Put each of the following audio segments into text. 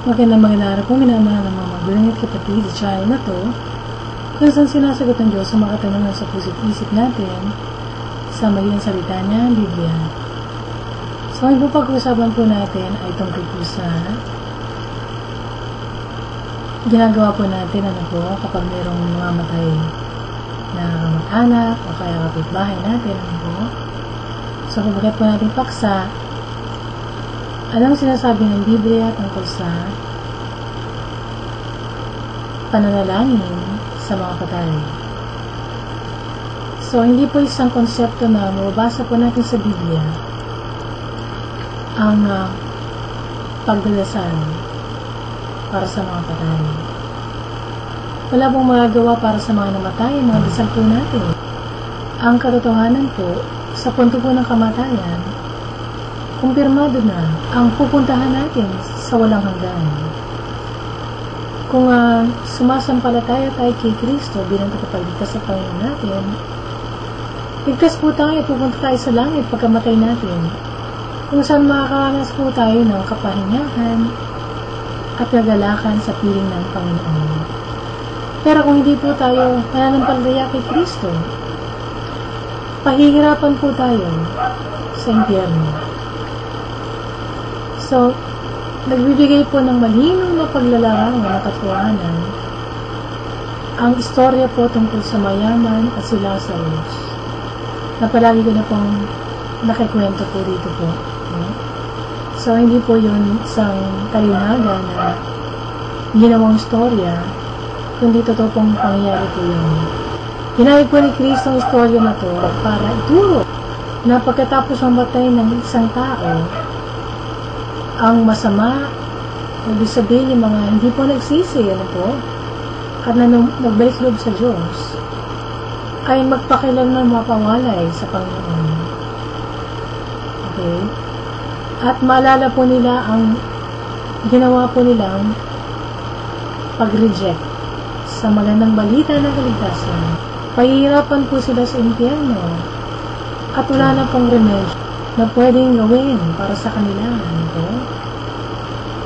Magandang magandang araw po, minamahal ng mga magulang at kapatid sa channel na to kung saan sinasagot ng Diyos ang mga katanungan sa puso't isip natin sa magiging salita niya, ang Biblia. So, ang pag-uusapan po natin ay tungkol po sa ginagawa po natin ano po kapag mayroong mamamatay na kamag-anak o kaya kapitbahay natin ano po. So, pagbagat po natin paksa, Anong sinasabi ng Biblia tungkol sa pananalangin sa mga patay? So, hindi po isang konsepto na mababasa po natin sa Biblia ang uh, pagdadasal para sa mga patay. Wala pong magagawa para sa mga namatay, mga dasal po natin. Ang katotohanan po, sa punto po ng kamatayan, kumpirmado na ang pupuntahan natin sa walang hanggan. Kung uh, sumasampalataya tayo kay Kristo bilang tagapagligtas sa Panginoon natin, ligtas po tayo, pupunta tayo sa langit pagkamatay natin, kung saan makakaranas po tayo ng kapahingahan at kagalakan sa piling ng Panginoon. Pero kung hindi po tayo pananampalataya kay Kristo, pahihirapan po tayo sa impyerno. So, nagbibigay po ng malinaw na paglalarangan na katuwanan ang istorya po tungkol sa mayaman at si Lazarus na palagi ko na pong nakikwento po dito po. So, hindi po yun isang kalinaga na ginawang istorya, kundi totoo pong pangyayari po yun. Ginamit po ni Kristo ang istorya na to para ituro na pagkatapos mamatay ng isang tao, ang masama, ibig sabihin yung mga hindi po nagsisi, ano po, at na nagbalik loob sa Diyos, ay magpakilang ng mapawalay sa Panginoon. Okay? At maalala po nila ang ginawa po nilang pag-reject sa magandang balita ng kaligtasan. Pahihirapan po sila sa impyerno at wala na pong remedyo na pwedeng gawin para sa kanila. Ano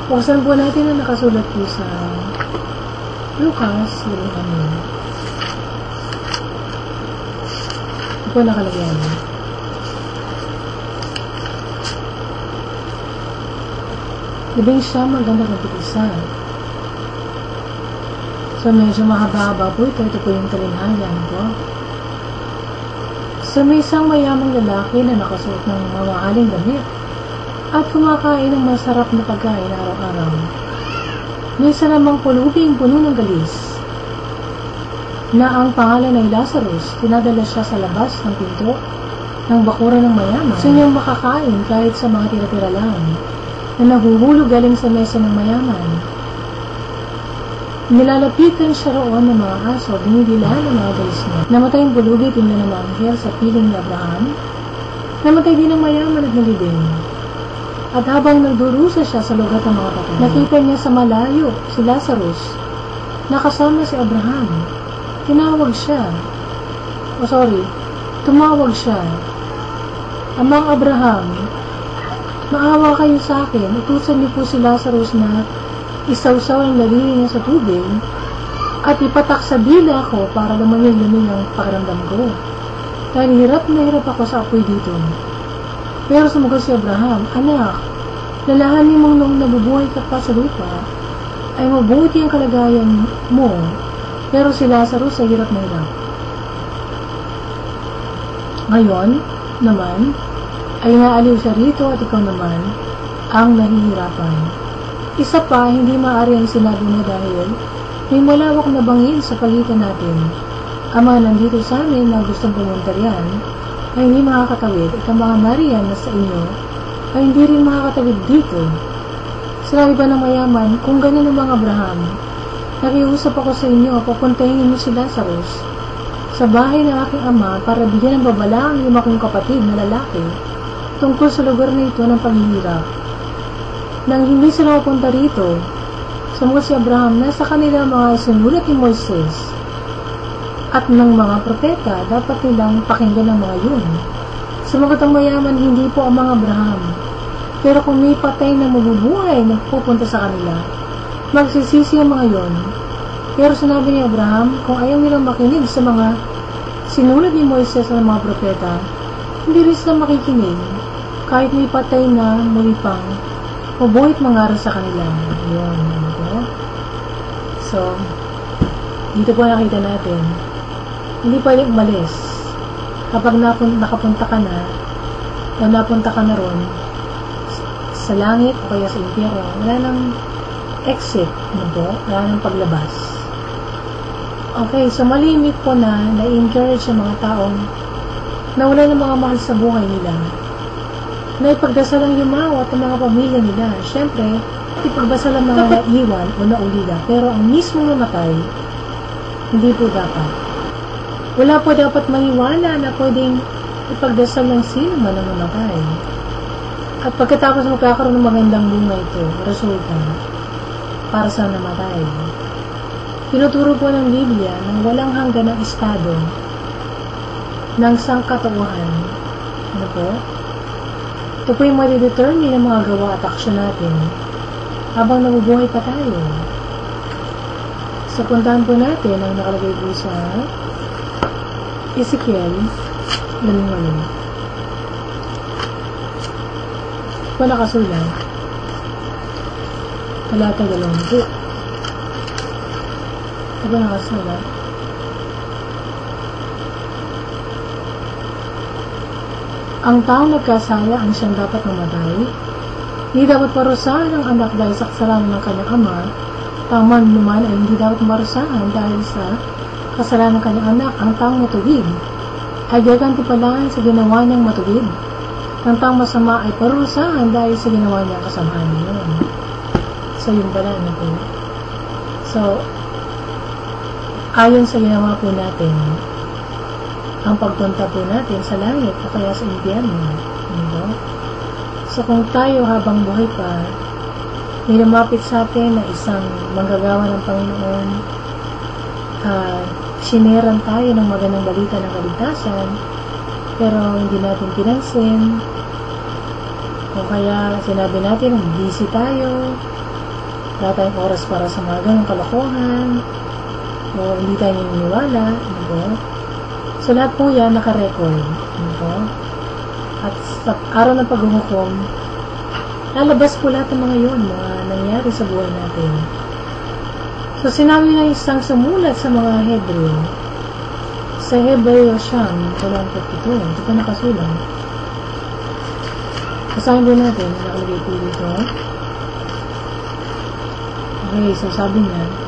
Buksan po natin ang nakasulat po sa Lucas, yung ano. Ito po nakalagay. Labing siya maganda ng isa. So, medyo mahaba-haba po ito. Ito po yung talinhayan po. So may isang mayamang lalaki na nakasuot ng mamahaling damit at kumakain ng masarap na pagkain araw-araw. May isa namang pulubing puno ng galis na ang pangalan ay Lazarus, tinadala siya sa labas ng pinto ng bakura ng mayaman. Gusto niyang makakain kahit sa mga tira-tira lang na nahuhulog galing sa mesa ng mayaman. Nilalapitan siya roon ng mga aso, binibilahan ng mga galis niya. Namatay ang bulubi, tingnan ng mga anghel sa piling ni Abraham. Namatay din ang mayaman at nalibing. At habang nagdurusa siya sa lugar ng mga patay, nakita niya sa malayo si Lazarus, nakasama si Abraham. Tinawag siya. Oh, sorry. Tumawag siya. Amang Abraham, maawa kayo sa akin, utusan niyo po si Lazarus na isawsaw ang daliri niya sa tubig at ipatak sa dila ko para lumamig-lamig ang pakiramdam ko. Dahil hirap na hirap ako sa apoy dito. Pero sumagot si Abraham, Anak, lalahanin mong nung nabubuhay ka pa sa lupa, ay mabuti ang kalagayan mo, pero si Lazarus ay hirap na hirap. Ngayon, naman, ay naaliw siya rito at ikaw naman ang nahihirapan. Isa pa, hindi maaari ang sinabi mo dahil may malawak na bangin sa pagitan natin. Ama nandito sa amin na gustong pumunta riyan ay hindi makakatawid at ang mga nariyan na sa inyo ay hindi rin makakatawid dito. Sinabi ba ng mayaman, kung ganun ang mga Abraham, nakiusap ako sa inyo, papuntahin mo si Lazarus sa bahay ng aking ama para bigyan ng babala ang lima kong kapatid na lalaki tungkol sa lugar na ito ng paghihirap. Nang hindi sila pupunta rito, sumunod si Abraham na sa kanila mga sinulat ni Moises at ng mga propeta, dapat nilang pakinggan ang mga yun. Sumagot ang mayaman, hindi po ang mga Abraham. Pero kung may patay na mabubuhay na pupunta sa kanila, magsisisi ang mga yon. Pero sinabi ni Abraham, kung ayaw nilang makinig sa mga sinulat ni Moises at mga propeta, hindi rin sila makikinig kahit may patay na muli pang mabuhit mangaral sa kanila. Yun. Ano So, dito po nakita natin, hindi pwede umalis. Kapag napun nakapunta ka na, o napunta ka na ron, sa langit o kaya sa impyerno, wala nang exit, ano po? Wala nang paglabas. Okay, so malimit po na na-encourage sa mga taong na wala ng mga mahal sa buhay nila. Na ipagdasal ang yumaw at ang mga pamilya nila. Siyempre, ipagdasal ang mga naiwan o naulila. Pero ang mismo namatay, hindi po dapat. Wala po dapat maniwala na pwedeng ipagdasal ng sino man ang namatay. At pagkatapos magkakaroon ng magandang bunga ito, resulta, para sa namatay. Tinuturo po ng Biblia ng walang hanggan ng estado ng sangkatuuhan. Ano po? Ito po yung ng mga gawa at aksyon natin habang nabubuhay pa tayo. Sa puntahan po natin ang nakalagay po sa Ezekiel 18. Po nakasulat. Talata 20. Ito nakasulat. Ang taong nagkasala ang siyang dapat mamatay. Hindi dapat parusahan ang anak dahil sa kasalanan ng kanyang ama. Taman naman ay hindi dapat marusahan dahil sa kasalanan ng kanyang anak ang taong matuwid. Ay gagantipalaan sa ginawa niyang matuwid. Ang taong masama ay parusahan dahil sa ginawa niyang kasamaan niyon. So, yun pala, ano po. So, ayon sa ginawa po natin, ang pagpunta po natin sa langit o kaya sa impyerno. Diba? So kung tayo habang buhay pa, may lumapit sa atin na isang manggagawa ng Panginoon, uh, sineran tayo ng magandang balita ng kaligtasan, pero hindi natin pinansin, o kaya sinabi natin, busy tayo, wala tayong oras para sa mga ganong kalokohan, o hindi tayo naniniwala, diba? So, lahat po yan nakarecord. Ano At sa araw ng paghuhukom, lalabas po lahat ng mga yon mga nangyari sa buhay natin. So, sinabi ng isang sumulat sa mga Hebreo, sa Hebreo siyang, walang 52, ito pa nakasulat. Kasahin po natin, nakalagay po dito. Okay, so sabi niya,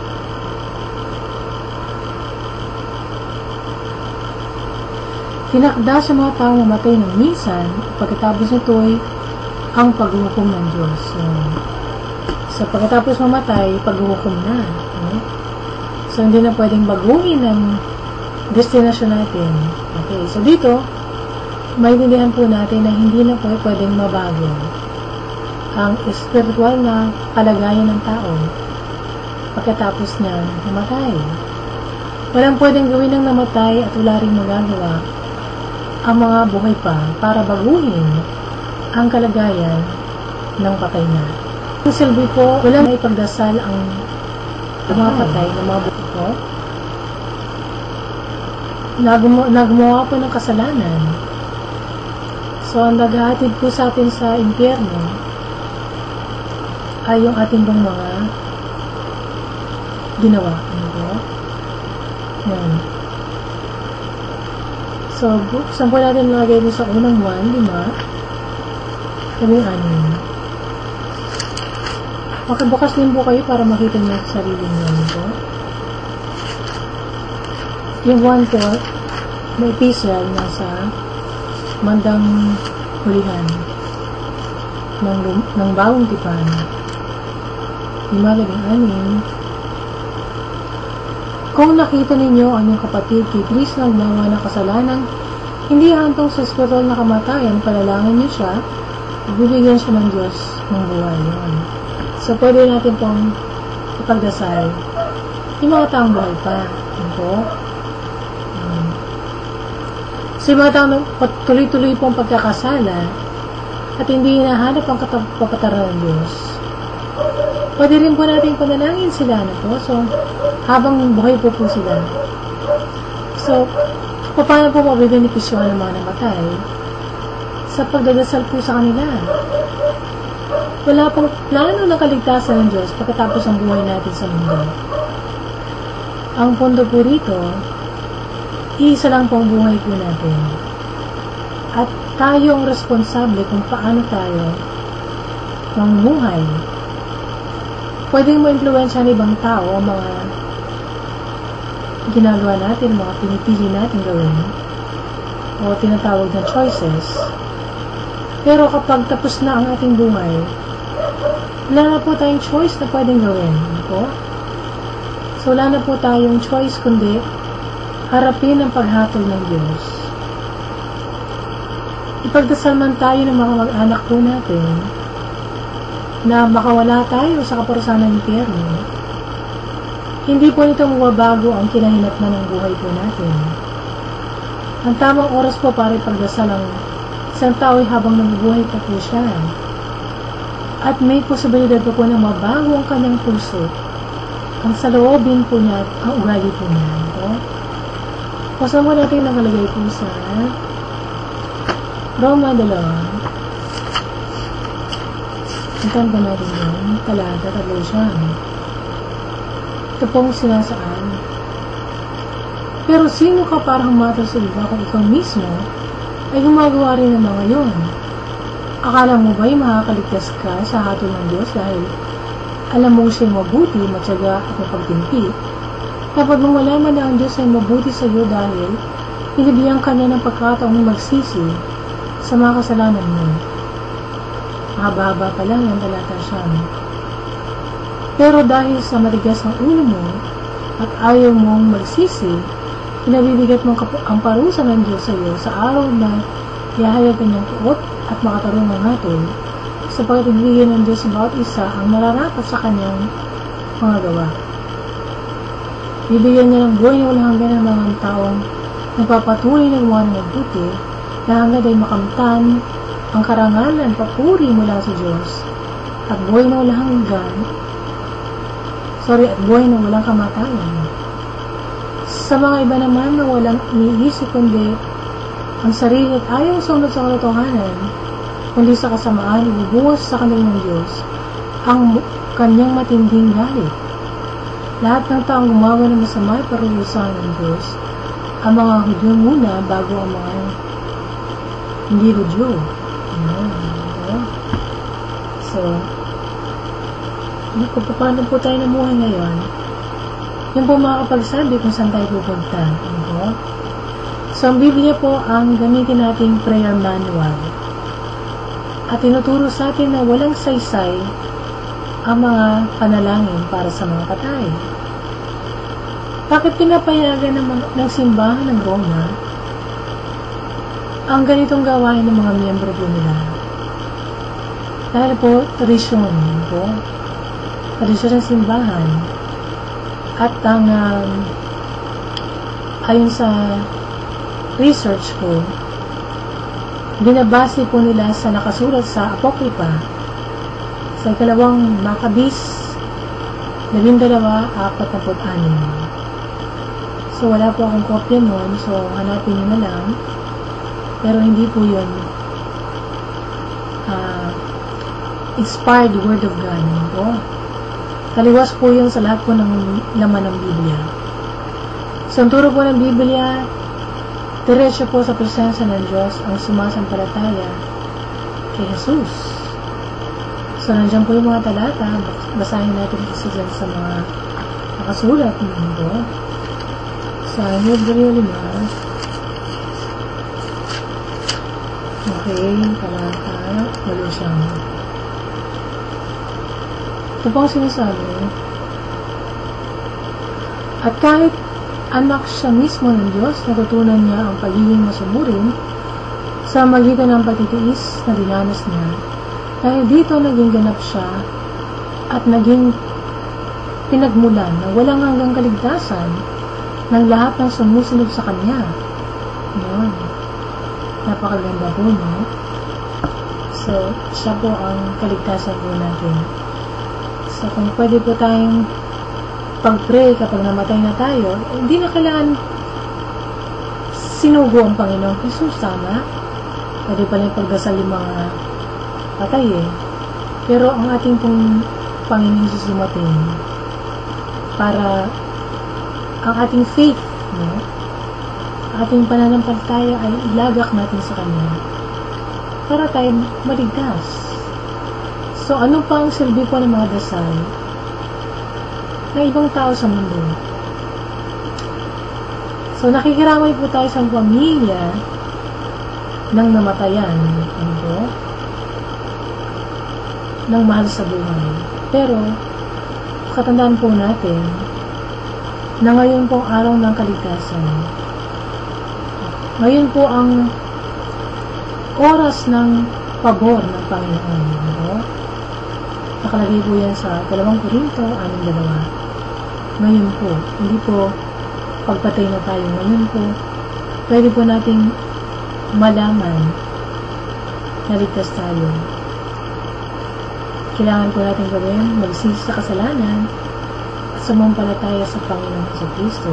Tinakda sa mga taong mamatay ng minsan, pagkatapos nito ay ang paghuhukom ng Diyos. So, so pagkatapos mamatay, paghuhukom na. No? So, hindi na pwedeng baguhin ang destination natin. Okay, so dito, maintindihan po natin na hindi na po pwedeng mabago ang spiritual na kalagayan ng tao pagkatapos niya mamatay. Walang pwedeng gawin ng namatay at wala rin magagawa ang mga buhay pa para baguhin ang kalagayan ng patay na. Ang silbi po, wala na ipagdasal ang mga patay ng mga buhay po. Nagmo, nagmuha po ng kasalanan. So, ang naghahatid po sa atin sa impyerno ay yung ating bang mga ginawa. Ano po? Yan. So, po natin lagay mo sa unang 1, 5, kami 6. Makibukas din po kayo para makita niyo sa sarili niyo po. Yung 1 po, may epistle nasa mandang hulihan ng, ng bawang tipan. Lima labing anim, kung nakita ninyo ang inyong kapatid kay Chris na gumawa ng kasalanan, hindi hantong sa spiritual na kamatayan, palalangin niyo siya, bibigyan siya ng Diyos ng buhay yun. So, pwede natin pong ipagdasal yung mga taong buhay pa. Yun po. Um, so, yung mga taong tuloy-tuloy pong pagkakasala at hindi hinahanap ang kapataran ng Diyos, Pwede rin po natin panalangin sila, ano po? So, habang buhay po po sila. So, paano po mabibenepisyohan ng mga namatay? Sa pagdadasal po sa kanila. Wala pong plano ng kaligtasan ng Diyos pagkatapos ang buhay natin sa mundo. Ang pondo po rito, isa lang pong buhay po natin. At tayo ang responsable kung paano tayo mamumuhay pwedeng mo-influensya ng ibang tao ang mga ginagawa natin, mga pinipili natin gawin o tinatawag na choices. Pero kapag tapos na ang ating buhay, wala na po tayong choice na pwedeng gawin. Po? So wala na po tayong choice kundi harapin ang paghatol ng Diyos. Ipagdasal man tayo ng mga mag-anak po natin na makawala tayo sa kaparusahan ng impyerno, hindi po nito mababago ang kinahinatnan ng buhay po natin. Ang tamang oras po para ipagdasal ang isang tao habang nabubuhay pa po siya. At may posibilidad po po na mabago ang kanyang puso ang sa loobin po niya ang ugali po niya. Ito. Kusa mo natin nakalagay po sa Roma 2, Puntahan ba natin yun? Talata, tatlo siya. Ito pong sinasaan. Pero sino ka para humatol sa iba kung ikaw mismo ay gumagawa rin ng mga yon? Akala mo ba'y makakaligtas ka sa hatol ng Diyos dahil alam mo siya'y mabuti, matyaga at mapagtimpi? Dapat mong malaman na ang Diyos ay mabuti sa iyo dahil pinibigyan ka niya ng pagkataong magsisi sa mga kasalanan mo. Mahaba-haba pa lang yung talata siya. Pero dahil sa matigas ng ulo mo at ayaw mong magsisi, pinabibigat mo ang parusa ng Diyos sa iyo sa araw na ihahayag kanyang tuot at makatarong ng hatol sa pagtibigyan ng Diyos bawat isa ang nararapat sa kanyang mga gawa. Bibigyan niya ng buhay na walang hanggan ng mga taong nagpapatuloy na gumawa ng mabuti na hanggang ay makamtan ang karangalan, papuri mula sa Diyos, at buhay na walang hanggan, sorry, at buhay na walang kamatayan. Sa mga iba naman na walang iniisip kundi ang sarili at ayaw sunod sa katotohanan, kundi sa kasamaan, ibubuhos sa kanilang ng Diyos ang kanyang matinding galit. Lahat ng taong gumawa ng masama ay parurusahan ng Diyos, ang mga Hudyo muna bago ang mga hindi Hudyo. So, kung paano po tayo namuhay ngayon, yun po makakapagsabi kung saan tayo pupunta. Ano po? So, ang Biblia po ang gamitin nating prayer manual. At tinuturo sa atin na walang saysay ang mga panalangin para sa mga patay. Bakit pinapayagan ng, ng simbahan ng Roma ang ganitong gawain ng mga miyembro po nila. Dahil po, tradisyon po, tradisyon ng simbahan, at ang um, ayon sa research ko, binabase po nila sa nakasulat sa Apokripa sa ikalawang na anim. So, wala po akong kopya nun. So, hanapin nyo na lang. Pero hindi po yun uh, inspired word of God. Po. Taliwas po yun sa lahat po ng laman ng Biblia. So, ang turo po ng Biblia, diretso po sa presensya ng Diyos ang sumasampalataya kay Jesus. So, nandiyan po yung mga talata. Basahin natin kasi dyan sa mga nakasulat ng mundo. Sa Hebreo 5, Okay, talata, walo siyang. Ito po ang sinasabi. At kahit anak siya mismo ng Diyos, natutunan niya ang pagiging masunurin sa magitan ng pagtitiis na dinanas niya. Dahil dito naging ganap siya at naging pinagmulan na walang hanggang kaligtasan ng lahat ng sumusunod sa Kanya. Yun. Napakaganda po, no? So, siya po ang kaligtasan po natin. So, kung pwede po tayong pag-pray kapag namatay na tayo, hindi na kailangan sinugo ang Panginoong Jesus, tama? Pwede pa rin pagdasal yung mga patay eh. Pero ang ating pong Panginoong Jesus dumating para ang ating faith, no? ating pananampalataya ay ilagak natin sa Kanya para tayo maligtas. So, ano pa ang silbi po ng mga dasal ng ibang tao sa mundo? So, nakikiramay po tayo sa pamilya ng namatayan. Ano po? Ng mahal sa buhay. Pero, katandaan po natin na ngayon pong araw ng kaligtasan. Ngayon po ang oras ng pabor ng Panginoon. Ano? Nakalagay po yan sa 2 Korinto, 6.2. Ngayon po, hindi po pagpatay na tayo ngayon po, pwede po nating malaman na ligtas tayo. Kailangan po natin gawin, magsisi sa kasalanan at sumampalataya sa Panginoon sa Kristo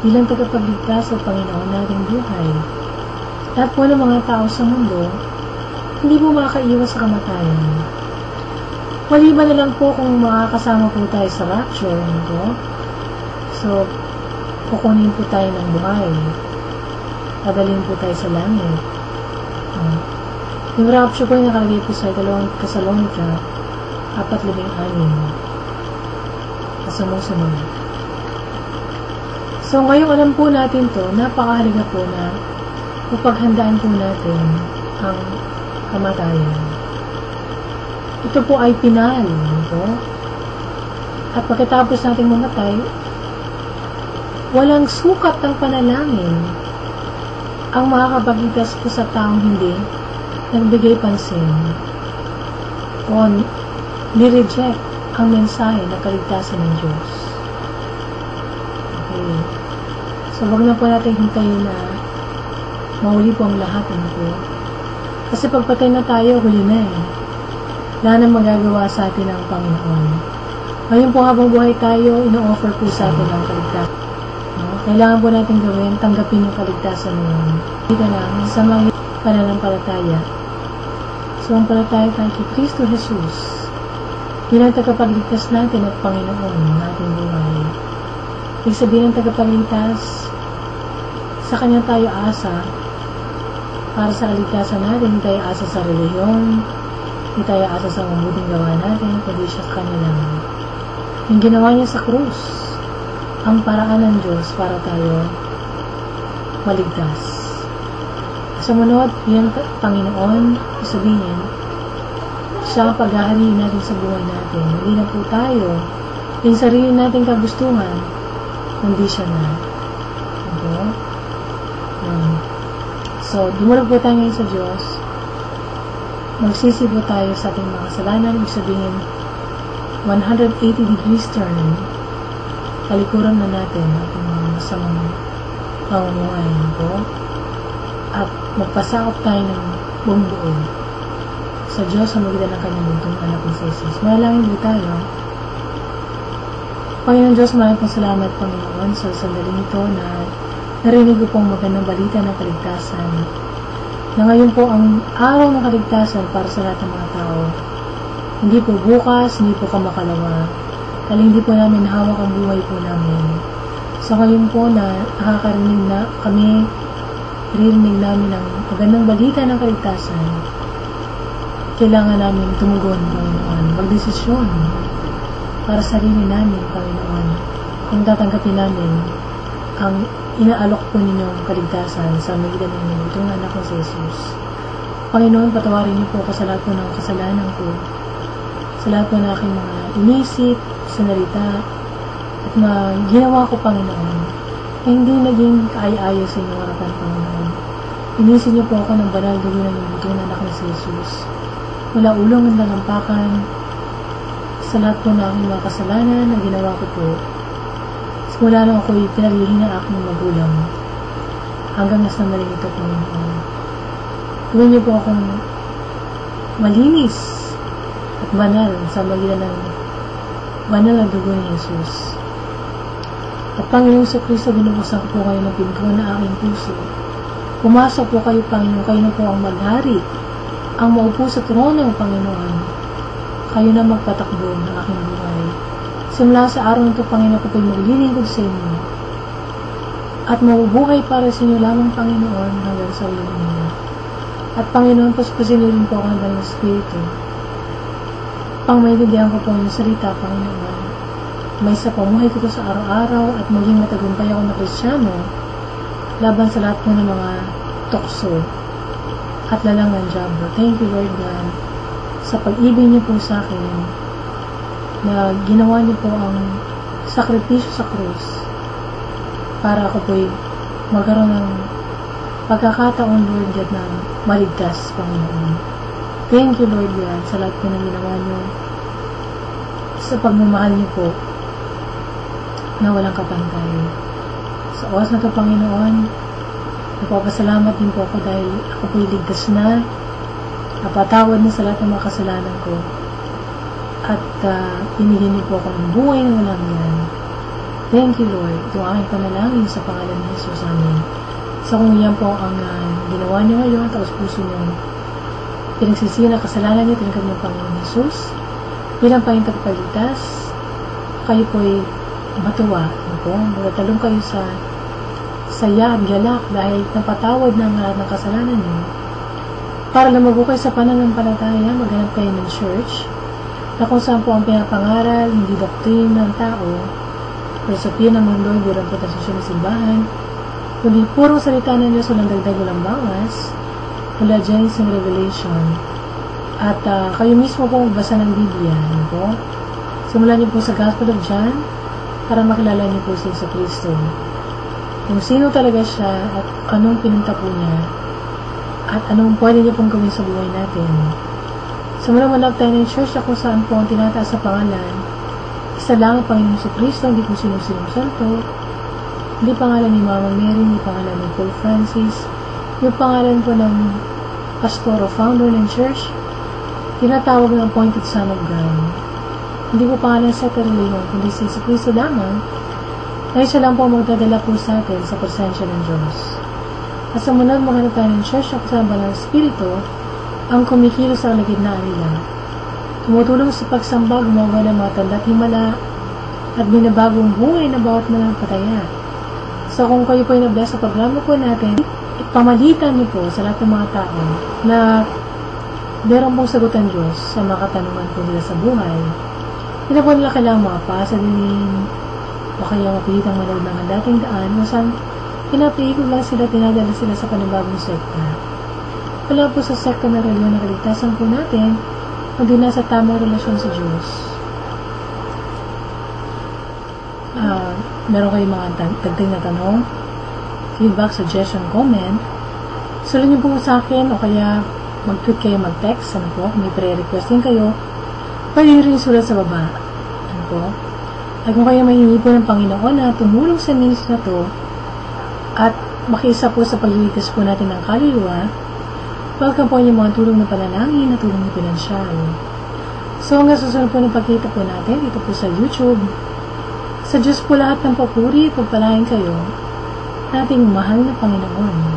bilang tagapagligtas sa Panginoon nating buhay. Lahat po ng mga tao sa mundo, hindi po makakaiwas sa kamatayan. Maliban na lang po kung makakasama po tayo sa rapture, ano So, kukunin po tayo ng buhay. Dadalhin po tayo sa langit. Uh, yung rapture po yung nakalagay po sa Kasalonika, apat labing anim. Kasunod-sunod. So, ngayong alam po natin to, napakahalaga po na upaghandaan po natin ang kamatayan. Ito po ay pinal. Ito. At pagkatapos nating mamatay, walang sukat ng panalangin ang makakapagligtas po sa taong hindi nagbigay pansin o nireject ang mensahe ng kaligtasan ng Diyos. Okay. So, wag na po natin hintayin na mahuli po ang lahat. Ano po? Kasi pagpatay na tayo, huli na eh. Wala na magagawa sa atin ang Panginoon. Ngayon po habang buhay tayo, ino-offer po sa atin ang kaligtasan. Kailangan po natin gawin, tanggapin yung kaligtasan mo. Dito lang, sa mga pananampalataya. So, ang palataya kay Kristo Jesus, bilang tagapagligtas natin at Panginoon ng ating buhay. Ibig sabihin ng tagapagligtas, sa Kanya tayo asa, para sa kaligtasan natin, tayo asa sa reliyon, hindi tayo asa sa mabuting gawa natin, kundi sa Kanya lang. Yung ginawa niya sa krus, ang paraan ng Diyos para tayo maligtas. Sumunod, yung Panginoon, sabihin, siya ang paghahariin natin sa buhay natin. Hindi na po tayo, yung sarili nating kagustuhan, hindi siya na. Okay? Um, so, dumulog po tayo ngayon sa Diyos. Magsisi po tayo sa ating mga kasalanan. Ibig sabihin, 180 degrees turn talikuran na natin ating mga masamang pamumuhay po at magpasakop tayo ng buong buo sa Diyos sa magitan ng kanyang bugtong anak ni Jesus. Mahalangin po tayo. Panginoon Diyos, maraming pong salamat, Panginoon, sa sandaling ito na narinig ko pong magandang balita ng kaligtasan. Na ngayon po ang araw ng kaligtasan para sa lahat ng mga tao. Hindi po bukas, hindi po kamakalawa, dahil hindi po namin hawak ang buhay po namin. So ngayon po na nakakarinig na kami, ririnig namin ang magandang balita ng kaligtasan. Kailangan namin tumugon, Panginoon, magdesisyon para sa sarili namin, Panginoon, kung tatanggapin namin ang inaalok po ninyong kaligtasan sa magitan ng itong anak ko si Jesus. Panginoon, patawarin niyo po ako sa lahat po ng kasalanan ko, sa lahat po ng aking mga inisip, sinalita at na ginawa ko, Panginoon, hindi naging kaaya-aya sa inyong harapan, Panginoon. Inisin niyo po ako ng banal dugo ng na anak ni Jesus. Mula ulong ang nalampakan sa lahat po ng aking mga kasalanan na ginawa ko po. Simula nung ako'y pinaghihina aking magulang hanggang nasa naling ito, Panginoon. Gawin niyo po akong malinis at banal sa magitan ng banal na dugo ni Jesus. At Panginoong sa Kristo, binubusan po kayo ng pinto na aking puso. Pumasok po kayo, Panginoon, kayo na po ang maghari, ang maupo sa trono ng Panginoon. Kayo na magpatakbo ng aking buhay. Simula sa araw na Panginoon, ko po'y maglilingkod sa inyo. At mabubuhay para sa inyo lamang, Panginoon, hanggang sa ulo ninyo. At Panginoon, paspasin rin po ako ng Dalang Espiritu. Pang maintindihan ko po yung salita, Panginoon. May sa pamuhay ko sa araw-araw at maging matagumpay ako na Krisyano laban sa lahat po ng mga tukso at lalang ng Diablo. Thank you, Lord God, sa pag-ibig niyo po sa akin na ginawa niyo po ang sakripisyo sa krus para ako po'y magkaroon ng pagkakataon, Lord God, na maligtas, Panginoon. Thank you, Lord God, sa lahat po ng ginawa niyo sa pagmamahal niyo po na walang kapantay. Sa oras na ito, Panginoon, nagpapasalamat din po ako dahil ako po'y ligtas na, napatawad na sa lahat ng mga kasalanan ko, at uh, pinigyan niyo po ako ng buhay na walang yan. Thank you, Lord. Ito ang aking panalangin sa pangalan ni Jesus. Amen. So kung yan po ang uh, ginawa niyo ngayon, tapos puso niyo pinagsisiyan ang kasalanan niyo, tinagad niyo Panginoon Jesus, bilang Panginoon Tagapagligtas, kayo po'y matuwa. Ano po? Magatalong kayo sa saya at galak dahil napatawad ng lahat ng kasalanan niyo. Para lumago kayo sa pananampalataya, maghanap kayo ng church na kung saan po ang pinapangaral, hindi doktrin ng tao, filosofiya ng mundo, hindi rin ng simbahan, kundi purong salita ng Diyos walang dagdag walang bawas, mula Genesis and Revelation. At uh, kayo mismo po magbasa ng Biblia. Ano po? Simulan niyo po sa Gospel of John para makilala niyo po si Kristo. Kung sino talaga siya at anong pinunta po niya at anong pwede niya pong gawin sa buhay natin. Simulan mo lang tayo ng church na kung saan po ang tinataas sa pangalan. Isa lang ang Panginoon sa Kristo, hindi po sino-sinong santo. Hindi pangalan ni Mama Mary, hindi pangalan ni Paul Francis. Yung pangalan po ng pastor o founder ng church, tinatawag ng appointed son of God. Hindi po pangalan sa Leon, kundi si Kristo lamang, dahil siya lang po magdadala po sa atin sa presensya ng Diyos. At sa munang maghanap tayo ng church na kasama ng Espiritu, ang kumikilos sa kalagitnaan nila. Tumutulong sa pagsamba, gumawa ng mga tanda at himala, at binabagong buhay na bawat pataya. So kung kayo po ay nabless sa programa po natin, ipamalitan niyo po sa lahat ng mga tao na meron pong sagutan Diyos sa mga katanungan po nila sa buhay. Hindi po nila kailangang makapasa din o kaya mapilitang manood ng dating daan kung saan pinapiikot lang sila, tinadala sila sa panibagong sekta. Wala po sa sekta na reliyon na kaligtasan po natin, kundi nasa tamang relasyon sa Diyos. Uh, meron kayong mga dagdag na tanong, feedback, suggestion, comment, sulat niyo po sa akin o kaya mag-tweet kayo, mag-text, ano po, may pre-requesting kayo, pwede rin sulat sa baba. Ano po? At kung kayo mahingi po ng Panginoon na tumulong sa ministry na to at makisa po sa pagliligtas po natin ng kaluluwa, welcome po yung mga tulong na panalangin na tulong na pinansyal. So hanggang susunod po ng pagkita po natin dito po sa YouTube. Sa Diyos po lahat ng papuri at pagpalain kayo nating mahal na Panginoon.